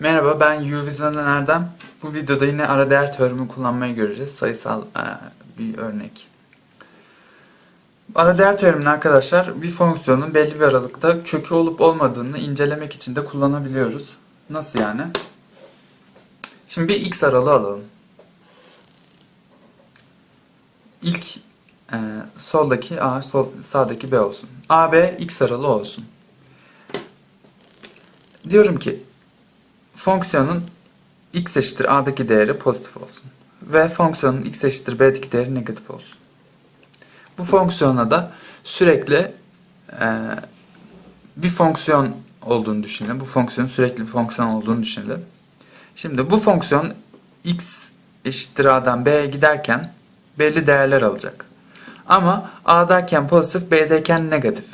Merhaba ben Eurovision'dan Erdem. Bu videoda yine ara değer teoremi kullanmayı göreceğiz. Sayısal e, bir örnek. Ara değer teoremini arkadaşlar bir fonksiyonun belli bir aralıkta kökü olup olmadığını incelemek için de kullanabiliyoruz. Nasıl yani? Şimdi bir x aralığı alalım. İlk e, soldaki a, sol, sağdaki b olsun. a, b x aralığı olsun. Diyorum ki fonksiyonun x eşittir a'daki değeri pozitif olsun. Ve fonksiyonun x eşittir b'deki değeri negatif olsun. Bu fonksiyona da sürekli e, bir fonksiyon olduğunu düşünelim. Bu fonksiyonun sürekli bir fonksiyon olduğunu düşünelim. Şimdi bu fonksiyon x eşittir a'dan b'ye giderken belli değerler alacak. Ama a'dayken pozitif, b'deyken negatif.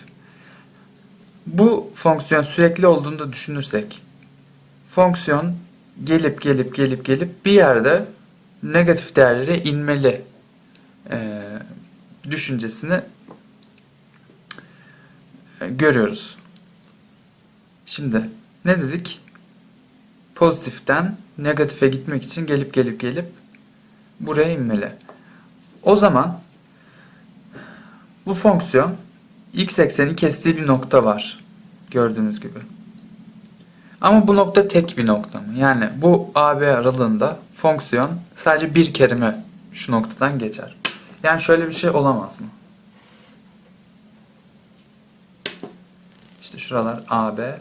Bu fonksiyon sürekli olduğunu da düşünürsek fonksiyon gelip gelip gelip gelip bir yerde negatif değerlere inmeli e, düşüncesini e, görüyoruz. Şimdi ne dedik? Pozitiften negatife gitmek için gelip gelip gelip buraya inmeli. O zaman bu fonksiyon x ekseni kestiği bir nokta var. Gördüğünüz gibi. Ama bu nokta tek bir nokta mı? Yani bu AB aralığında fonksiyon sadece bir kere mi şu noktadan geçer? Yani şöyle bir şey olamaz mı? İşte şuralar AB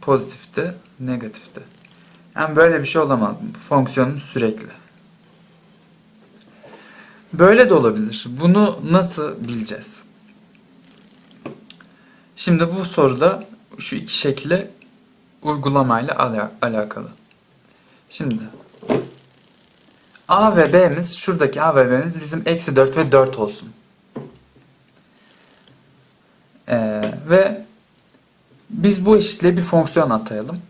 pozitifti, negatifti. Yani böyle bir şey olamaz mı? Fonksiyonun sürekli. Böyle de olabilir. Bunu nasıl bileceğiz? Şimdi bu soruda şu iki şekli uygulamayla ala- alakalı. Şimdi A ve B'miz şuradaki A ve B'miz bizim eksi 4 ve 4 olsun. Ee, ve biz bu eşitliğe bir fonksiyon atayalım.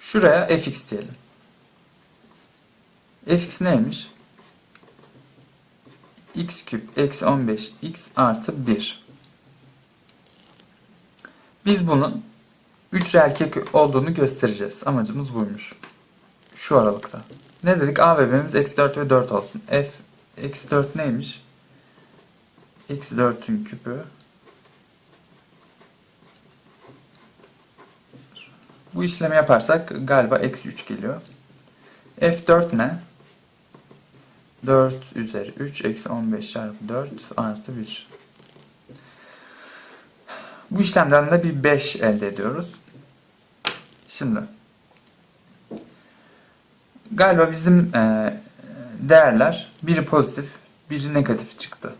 Şuraya fx diyelim. fx neymiş? x küp eksi 15 x artı 1. Biz bunun 3 reel kök olduğunu göstereceğiz. Amacımız buymuş. Şu aralıkta. Ne dedik? A ve B'miz eksi 4 ve 4 olsun. F eksi 4 neymiş? Eksi 4'ün küpü. Bu işlemi yaparsak galiba eksi 3 geliyor. F4 ne? 4 üzeri 3 eksi 15 çarpı 4 artı 1. Bu işlemden de bir 5 elde ediyoruz. Şimdi galiba bizim e, değerler biri pozitif, biri negatif çıktı.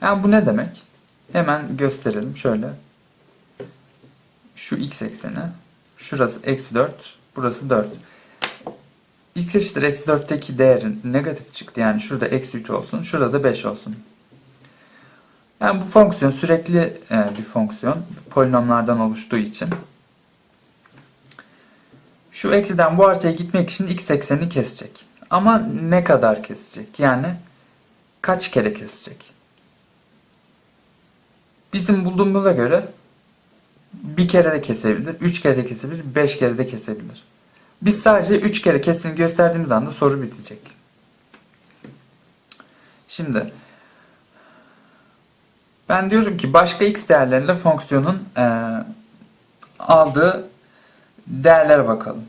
Yani bu ne demek? Hemen gösterelim şöyle. Şu x ekseni, şurası eksi 4, burası 4 x eşittir eksi 4'teki değerin negatif çıktı. Yani şurada eksi 3 olsun. Şurada 5 olsun. Yani bu fonksiyon sürekli e, bir fonksiyon. Polinomlardan oluştuğu için. Şu eksiden bu artıya gitmek için x eksenini kesecek. Ama ne kadar kesecek? Yani kaç kere kesecek? Bizim bulduğumuza göre bir kere de kesebilir, üç kere de kesebilir, beş kere de kesebilir. Biz sadece 3 kere kesini gösterdiğimiz anda soru bitecek. Şimdi ben diyorum ki başka x değerlerinde fonksiyonun e, aldığı değerlere bakalım.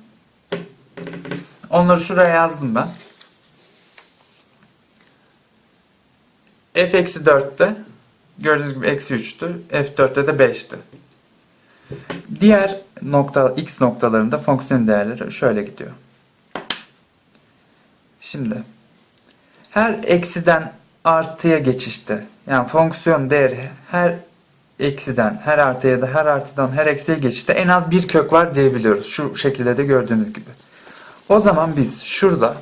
Onları şuraya yazdım ben. f eksi 4'te gördüğünüz gibi eksi 3'tü. f4'te de 5'ti. Diğer nokta x noktalarında fonksiyon değerleri şöyle gidiyor. Şimdi her eksiden artıya geçişte yani fonksiyon değeri her eksiden her artıya da her artıdan her eksiye geçişte en az bir kök var diyebiliyoruz. Şu şekilde de gördüğünüz gibi. O zaman biz şurada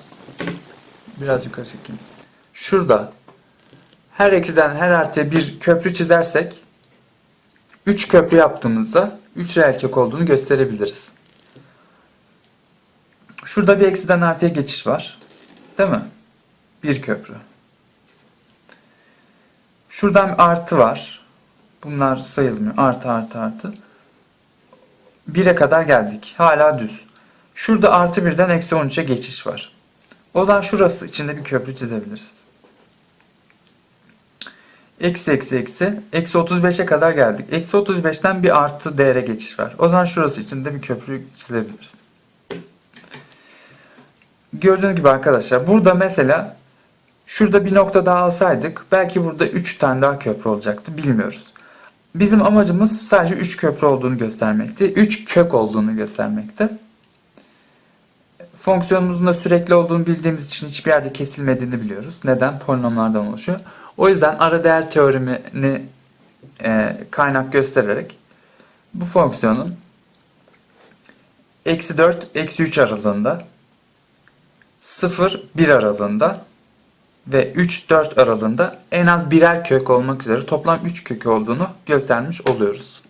biraz yukarı çekeyim. Şurada her eksiden her artıya bir köprü çizersek 3 köprü yaptığımızda 3 reel kök olduğunu gösterebiliriz. Şurada bir eksiden artıya geçiş var. Değil mi? Bir köprü. Şuradan bir artı var. Bunlar sayılmıyor. Artı artı artı. 1'e kadar geldik. Hala düz. Şurada artı 1'den eksi 13'e geçiş var. O zaman şurası içinde bir köprü çizebiliriz. Eksi eksi eksi. Eksi 35'e kadar geldik. Eksi 35'ten bir artı değere geçiş var. O zaman şurası içinde bir köprü çizebiliriz. Gördüğünüz gibi arkadaşlar burada mesela şurada bir nokta daha alsaydık belki burada 3 tane daha köprü olacaktı. Bilmiyoruz. Bizim amacımız sadece 3 köprü olduğunu göstermekti. 3 kök olduğunu göstermekte. Fonksiyonumuzun da sürekli olduğunu bildiğimiz için hiçbir yerde kesilmediğini biliyoruz. Neden? Polinomlardan oluşuyor. O yüzden ara değer teoremini e, kaynak göstererek bu fonksiyonun eksi 4, eksi 3 aralığında 0, 1 aralığında ve 3, 4 aralığında en az birer kök olmak üzere toplam 3 kök olduğunu göstermiş oluyoruz.